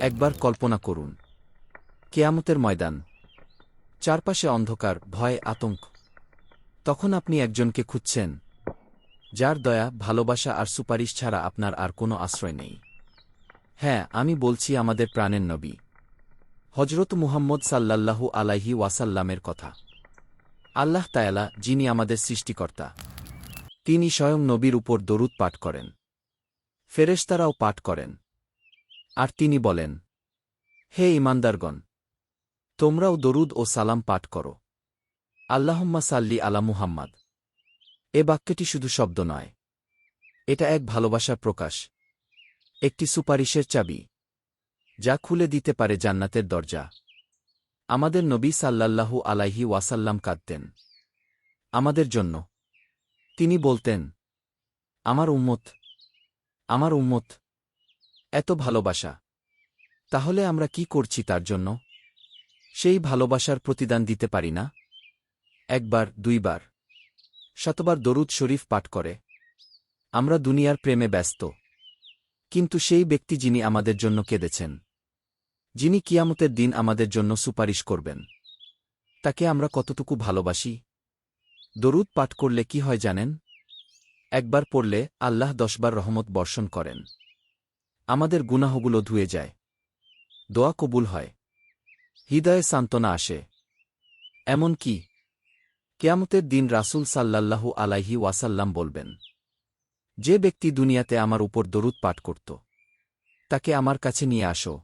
একবার কল্পনা করুন। কেয়ামতের ময়দান। চারপাশে অন্ধকার, ভয়, আতঙ্ক। তখন আপনি একজনকে খুঁজছেন, যার দয়া, ভালোবাসা আর সুপারিশ ছাড়া আপনার আর কোনো আশ্রয় নেই। হ্যাঁ আমি বলছি আমাদের প্রাণের নবী হজরত মুহাম্মদ সাল্লাল্লাহু আলাইহি ওয়াসাল্লামের কথা। আল্লাহ তায়ালা যিনি আমাদের সৃষ্টিকর্তা, তিনি স্বয়ং নবীর উপর দরুদ পাঠ করেন। ফেরেশতারাও পাঠ করেন। আর তিনি বলেন, হে ইমানদারগণ, তোমরাও দরুদ ও সালাম পাঠ করো। আল্লাহম্মা সাল্লি আলা মুহাম্মাদ। এ বাক্যটি শুধু শব্দ নয়, এটা এক ভালোবাসার প্রকাশ, একটি সুপারিশের চাবি, যা খুলে দিতে পারে জান্নাতের দরজা। আমাদের নবী সাল্লাল্লাহু আলাইহি ওয়াসাল্লাম কাঁদতেন। আমাদের জন্য, তিনি বলতেন, আমার উম্মত আমার উম্মত এত ভালোবাসা। তাহলে আমরা কি করছি তার জন্য? সেই ভালোবাসার প্রতিদান দিতে পারি না? একবার, দুইবার। শতবার দরুদ শরীফ পাঠ করে। আমরা দুনিয়ার প্রেমে ব্যস্ত। কিন্তু সেই ব্যক্তি যিনি আমাদের জন্য কেঁদেছেন। যিনি কিয়ামতের দিন আমাদের জন্য সুপারিশ করবেন। তাকে আমরা কতটুকু ভালোবাসি? দরুদ পাঠ করলে কি হয় জানেন? একবার পড়লে আল্লাহ দশবার রহমত বর্ষণ করেন। আমাদের গুনাহগুলো ধুয়ে যায়। দোয়া কবুল হয়। হৃদয়ে সান্ত্বনা আসে। এমন কি? কেয়ামতের দিন রাসূল সাল্লাল্লাহু আলাইহি ওয়াসাল্লাম বলবেন, যে ব্যক্তি দুনিয়াতে আমার উপর দরুদ পাঠ করত, তাকে আমার কাছে নিয়ে আসো।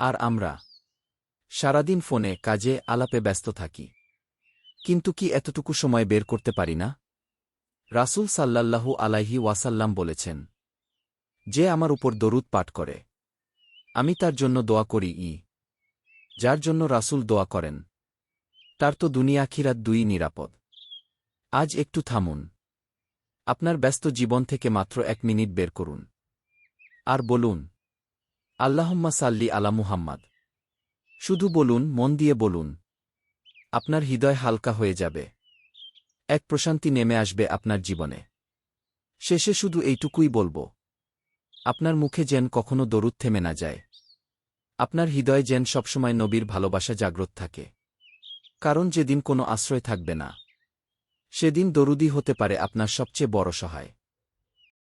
আর আমরা সারাদিন ফোনে কাজে আলাপে ব্যস্ত থাকি। কিন্তু কি এতটুকু সময় বের করতে পারি না? রাসূল সাল্লাল্লাহু আলাইহি ওয়াসাল্লাম বলেছেন যে আমার উপর দরুদ পাঠ করে। আমি তার জন্য দোয়া করি ই। যার জন্য রাসূল দোয়া করেন। তার তো দুনিয়া আখিরাত দুই নিরাপদ। আজ একটু থামুন। আপনার ব্যস্ত জীবন থেকে মাত্র এক মিনিট বের করুন। আর বলুন, আল্লাহম্মা সাল্লি আলা মুহাম্মাদ। শুধু বলুন, মন দিয়ে বলুন, আপনার হৃদয় হালকা হয়ে যাবে। এক প্রশান্তি নেমে আসবে আপনার জীবনে। শেষে শুধু এইটুকুই বলব। আপনার মুখে যেন কখনো দরুদ থেমে না যায়। আপনার হৃদয় যেন সবসময় নবীর ভালোবাসা জাগ্রত থাকে। কারণ যেদিন কোনো আশ্রয় থাকবে না, সেদিন দরুদি হতে পারে আপনার সবচেয়ে বড় সহায়।